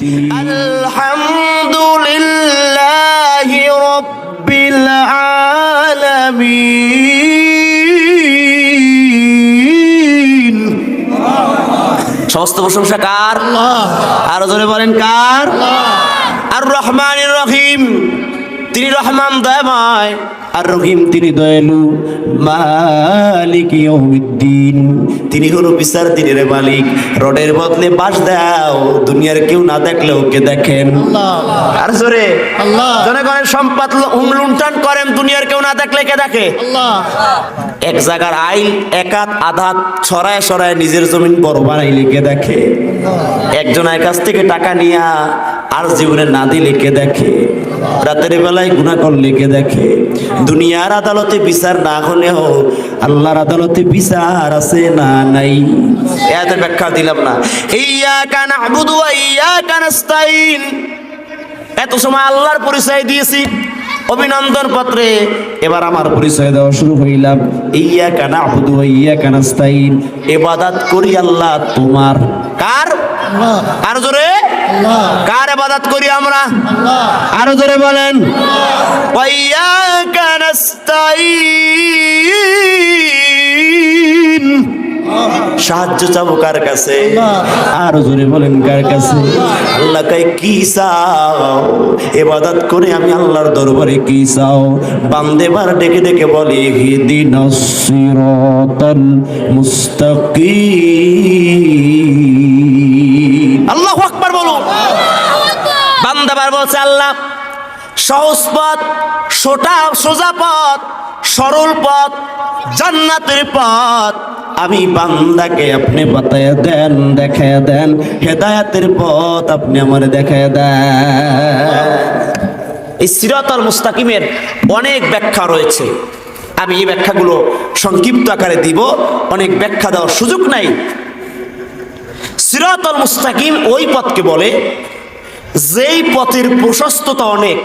আলহামদুলিল্লাহ রব্বিল আলামিন। সমস্ত প্রশংসা কার? আরও ধরে বলেন কার? আর রহমান রহিম। তিনি রহমান দয়াময়। আর রহিম তিনি দয়ালু মালিক ইয়াউমিদ্দিন। তিনি হলো বিচার দিনের মালিক। রডের বদলে বাস দাও দুনিয়ার কেউ না দেখলে ওকে দেখেন। আর জোরে আল্লাহ। জনগণের সম্পদ লুণ্ঠন করেন দুনিয়ার কেউ না দেখলে কে দেখে? আল্লাহ। এক জায়গার আইল একাত আধাত ছড়ায় ছড়ায় নিজের জমিন বড় বানাই লিখে দেখে? একজনের কাছ থেকে টাকা নিয়া আর জীবনে না দিলে কে দেখে? রাতের বেলায় গুণা করলে কে দেখে? দুনিয়ার আদালতে বিচার না হলেও আল্লাহর আদালতে বিচার আছে না নাই। এত ব্যাখ্যা দিলাম না। ইয়া কানা আবুদু ইয়া কানাস্তাইন এত সময় আল্লাহর পরিচয় দিয়েছি। অভিনন্দন পত্রে। এবার আমার পরিচয় দেওয়া শুরু হইলাম ইয়া কানা আবুদু ইয়া কানাস্তাইন এবাদাত করি আল্লাহ তোমার কার? আরও জোরে? কার আবাদাত করি আমরা? আরও জোরে বলেন। পাইয়া কানাস্তাইন সাহায্য চাবো কার কাছে? আরও জোরে বলেন কার কাছে? আল্লাহ কাই কি চাও? এবাদত করে আমি আল্লাহর দরবারে কি চাও? বান্দেবার ডেকে ডেকে বলে হিদিন সিরাতাল মুস্তাকিম। আল্লাহু আকবার বলুন বান্দাবার বলছে আল্লাহ সহজ পথ সোটা সোজা পথ সরল পথ জান্নাতের পথ আমি বান্দাকে আপনি বাতায় দেন, দেখায় দেন, হেদায়াতের পথ আপনি আমার দেখায় দেন। এই সিরাতাল মুস্তাকিমের অনেক ব্যাখ্যা রয়েছে। আমি এই ব্যাখ্যাগুলো সংক্ষিপ্ত আকারে দিব, অনেক ব্যাখ্যা দেওয়ার সুযোগ নাই। সিরাতাল মুস্তাকিম ওই পথকে বলে, যেই পথের প্রশস্ততা অনেক,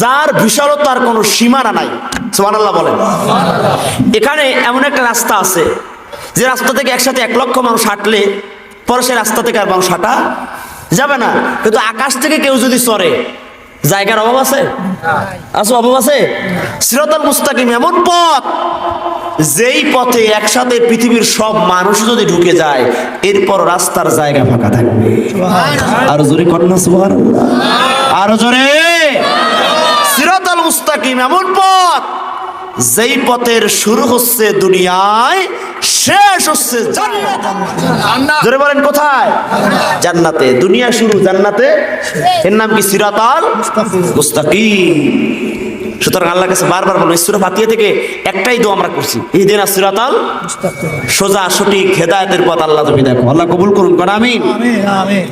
যার বিশালতার কোনো সীমানা নাই। সুবহানাল্লাহ বলেন। এখানে এমন একটা রাস্তা আছে যে রাস্তা থেকে একসাথে এক লক্ষ মানুষ হাঁটলে পরে সে রাস্তা থেকে আর মানুষ হাঁটা যাবে না। কিন্তু আকাশ থেকে কেউ যদি সরে জায়গার অভাব আছে? আছে অভাব আছে? সিরাতাল মুস্তাকিম এমন পথ যেই পথে একসাথে পৃথিবীর সব মানুষ যদি ঢুকে যায় এরপর রাস্তার জায়গা ফাঁকা থাকবে। আরও জোরে কন্যা সুবহান আরও জোরে। সিরাতাল মুস্তাকিম এমন পথ যেই পথের শুরু হচ্ছে দুনিয়ায় শেষ হচ্ছে জান্নাতে। বলেন কোথায়? জান্নাতে। দুনিয়া শুরু জান্নাতে। এর নাম কি? সিরাতাল মুস্তাকিম। সুতরাং আল্লাহর কাছে বারবার বলব সুরা ফাতিহা থেকে একটাই দোয়া আমরা করছি। এই দিন সিরাতাল সোজা সঠিক হেদায়েতের পথ আল্লাহ তুমি দেখো। আল্লাহ কবুল করুন কোন আমিন। আমিন আমিন।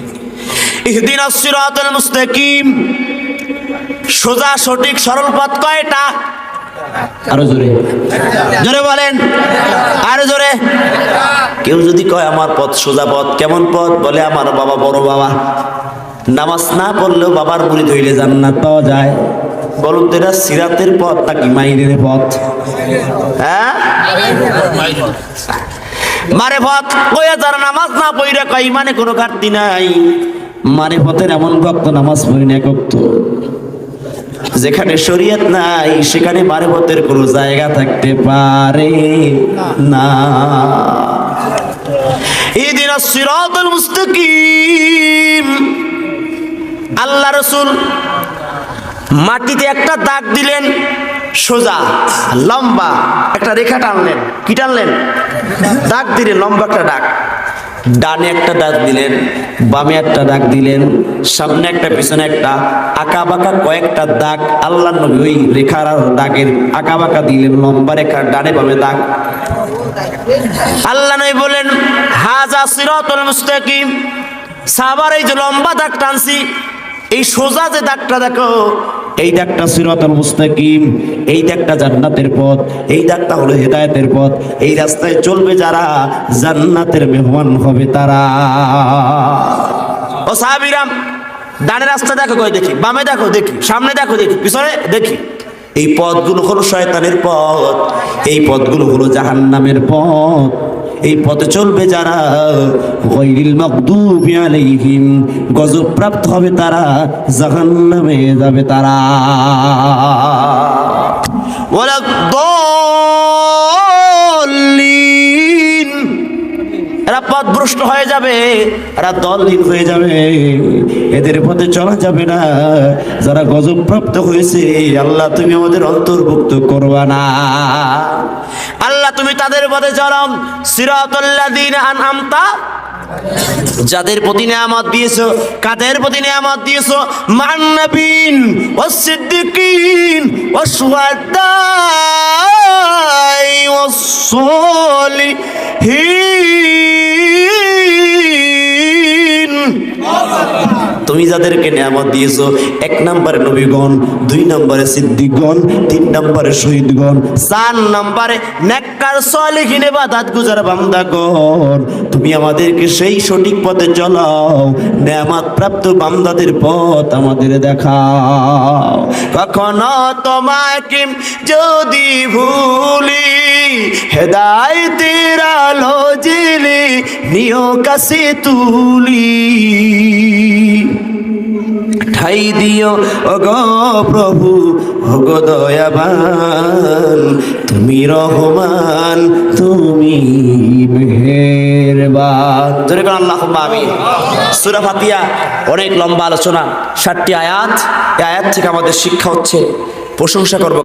ইহদিন সিরাতাল মুস্তাকিম। সোজা সঠিক সরল পথ কয়টা? আরও জোরে। জোরে বলেন। আরও জোরে। কেউ যদি কয় আমার পথ সোজা পথ কেমন পথ? বলে আমার বাবা বড় বাবা। নামাজ না পড়লেও বাবার মুড়ি ধইলে জান্নাত পাওয়া যায়। বলুন তো এটা সিরাতের পথ নাকি মাইনের পথ? হ্যাঁ? মারে পথ। কইয়া যারা নামাজ না পইরা কয় মানে কোনো ঘাটতি নাই। মারে পথের এমন ভক্ত নামাজ পড়ি না ভক্ত যেখানে শরীয়ত নাই, সেখানে মারেফতের কোনো জায়গা থাকতে পারে না। ইদিন সিরাতুল মুস্তাকিম, আল্লাহ রসুল মাটিতে একটা দাগ দিলেন, সোজা, লম্বা, একটা রেখা টানলেন। কি টানলেন? দাগ দিলেন, লম্বা একটা দাগ। ডানে একটা দাগ দিলেন, বামে একটা দাগ দিলেন, সামনে একটা, পিছনে একটা আঁকা বাঁকা কয়েকটা দাগ আল্লাহ নবী ওই রেখার দাগের আঁকা বাঁকা দিলেন, লম্বা রেখার, ডানে বামে দাগ। আল্লাহ নবী বলেন হাজা সিরাতুল মুস্তাকিম সাবার এই যে লম্বা দাগ টানছি এই সোজা যে দাগটা দেখো এই দাগটা সিরাতুল মুস্তাকিম, এই দাগটা জান্নাতের পথ, এই দাগটা হলো হেদায়েতের পথ। এই রাস্তায় চলবে যারা, জান্নাতের মেহমান হবে তারা। ও সাহাবীরাম ডানে রাস্তা দেখো কই দেখি, বামে দেখো দেখি, সামনে দেখো দেখি, পিছনে দেখি। এই পথগুলো হলো শয়তানের পথ, এই পথগুলো হলো জাহান্নামের পথ। এই পথে চলবে যারা। গৈরিল মকদুবি আলাইহিম, গজব প্রাপ্ত হবে তারা, জাহান্নামে যাবে তারা। ওয়ালা এরা পথভ্রষ্ট হয়ে যাবে, এরা দলহীন হয়ে যাবে, এদের পথে চলা যাবে না। যারা গজব প্রাপ্ত হয়েছে, আল্লাহ তুমি আমাদের অন্তর্ভুক্ত করবা না। আল্লাহ তুমি তাদের পথে চরম। সিরাতুল্লাযীন আনআমতা যাদের প্রতি নিয়ামত দিয়েছ, কাদের প্রতি নিয়ামত দিয়েছ? মান নবীন ও সিদ্দিকিন ও সুহাদাই ও সলিহিন। তুমি যাদেরকে নিয়ামত দিয়েছ, এক নম্বরে নবীগণ, দুই নম্বরে সিদ্দিকগণ, তিন নম্বরে শহীদগণ, চার নম্বরে নেককার সলিহিনে বাদাত গুজার বান্দাগণ। তুমি আমাদেরকে সেই সঠিক পথে চলাও, নেয়ামত প্রাপ্ত বান্দাদের পথ আমাদের দেখাও। কখনো তোমাকে যদি ভুলি, হেদায়তের আলো জিলি নিও কাছে তুলি, ঠাই দিও, ওগো প্রভু, ওগো দয়াবান, তুমি রহমান, তুমি মেহেরবান। জোরে কোন আল্লাহ ফাতিহা, অনেক লম্বা আলোচনা, ষাটটি আয়াত। এই আয়াত থেকে আমাদের শিক্ষা হচ্ছে, প্রশংসা করব।